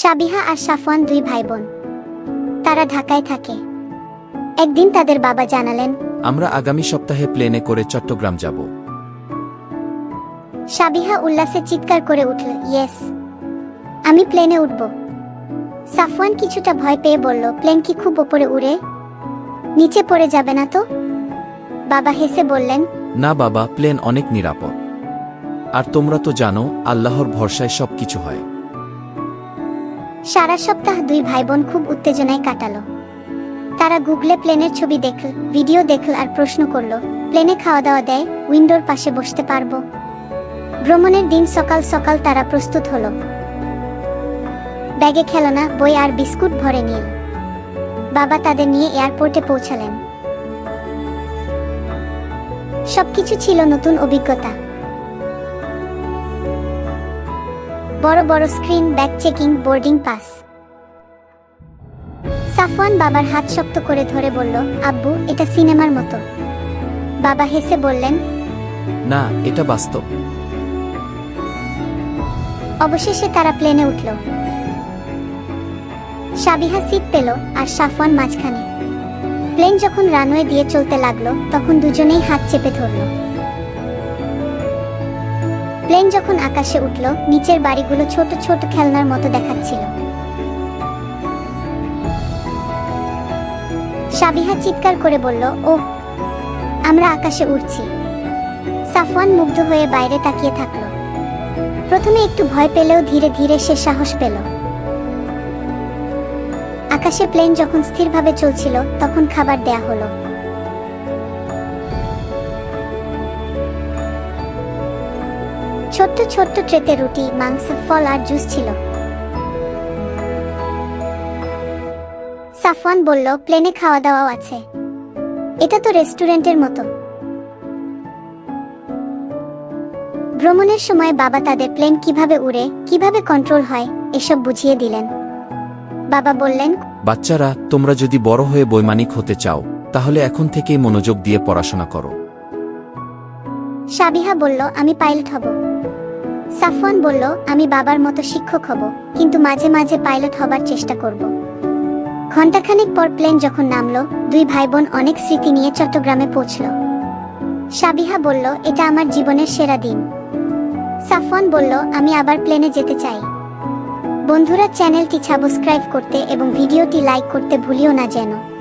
সাবিহা আর সাফওয়ান দুই ভাই বোন তারা ঢাকায় থাকে। একদিন তাদের বাবা জানালেন আমরা আগামী সপ্তাহে প্লেনে করে চট্টগ্রাম যাব। সাবিহা উল্লাসে চিৎকার করে উঠল ইয়েস আমি প্লেনে উঠব। সাফওয়ান কিছুটা ভয় পেয়ে বলল প্লেন কি খুব ওপরে উড়ে? নিচে পড়ে যাবে না তো? বাবা হেসে বললেন না বাবা প্লেন অনেক নিরাপদ। আর তোমরা তো জানো আল্লাহর ভরসায় সব কিছু হয়। সারা সপ্তাহ দুই ভাই বোন খুব উত্তেজনায় কাটালো। তারা গুগলে প্লেনের ছবি দেখল ভিডিও দেখল আর প্রশ্ন করল, প্লেনে খাওয়া দাওয়া দেয়, উইন্ডোর পাশে বসতে পারব? ভ্রমণের দিন সকাল সকাল তারা প্রস্তুত হলো। ব্যাগে খেলনা, বই আর বিস্কুট ভরে নিল। বাবা তাদের নিয়ে এয়ারপোর্টে পৌঁছালেন। সবকিছু ছিল নতুন অভিজ্ঞতা। বড় বড় screen bag checking boarding pass Safwan বাবার হাত শক্ত করে ধরে বলল আব্বু এটা সিনেমার মতো। বাবা হেসে বললেন না এটা বাস্তব। অবশেষে তারা প্লেনে উঠল। সাবিহা সিট পেল আর সাফওয়ান মাঝখানে। প্লেন যখন রানওয়ে দিয়ে চলতে লাগল তখন দুজনেই হাত চেপে ধরল। প্লেন যখন আকাশে উঠল, নিচের বাড়িগুলো ছোট ছোট খেলনার মতো দেখাচ্ছিল। সাবিহা চিৎকার করে বলল ও আমরা আকাশে উড়ছি। সাফওয়ান মুগ্ধ হয়ে বাইরে তাকিয়ে থাকল। প্রথমে একটু ভয় পেলেও ধীরে ধীরে সে সাহস পেল। আকাশে প্লেন যখন স্থিরভাবে চলছিল, তখন খাবার দেয়া হলো। ছোট্ট ছোট্ট ট্রেতে রুটি, মাংস, ফল আর জুস ছিল। সাফওয়ান বলল, প্লেনে খাওয়া দাওয়াও আছে। এটা তো রেস্টুরেন্টের মতো। ভ্রমণের সময় বাবা তাদের প্লেন কীভাবে উড়ে, কীভাবে কন্ট্রোল হয়, এসব বুঝিয়ে দিলেন। বাবা বললেন, বাচ্চারা, তোমরা যদি বড় হয়ে বৈমানিক হতে চাও, তাহলে এখন থেকেই মনোযোগ দিয়ে পড়াশোনা করো। সাবিহা বলল, আমি পাইলট হব। সাফওয়ান বলল, আমি বাবার মতো শিক্ষক হব, কিন্তু মাঝে মাঝে পাইলট হবার চেষ্টা করব। ঘণ্টাখানেক পর প্লেন যখন নামলো, দুই ভাই বোন অনেক স্মৃতি নিয়ে চট্টগ্রামে পৌঁছল। সাবিহা বলল, এটা আমার জীবনের সেরা দিন। সাফওয়ান বলল, আমি আবার প্লেনে যেতে চাই। বন্ধুরা, চ্যানেলটি সাবস্ক্রাইব করতে এবং ভিডিওটি লাইক করতে ভুলিও না যেন।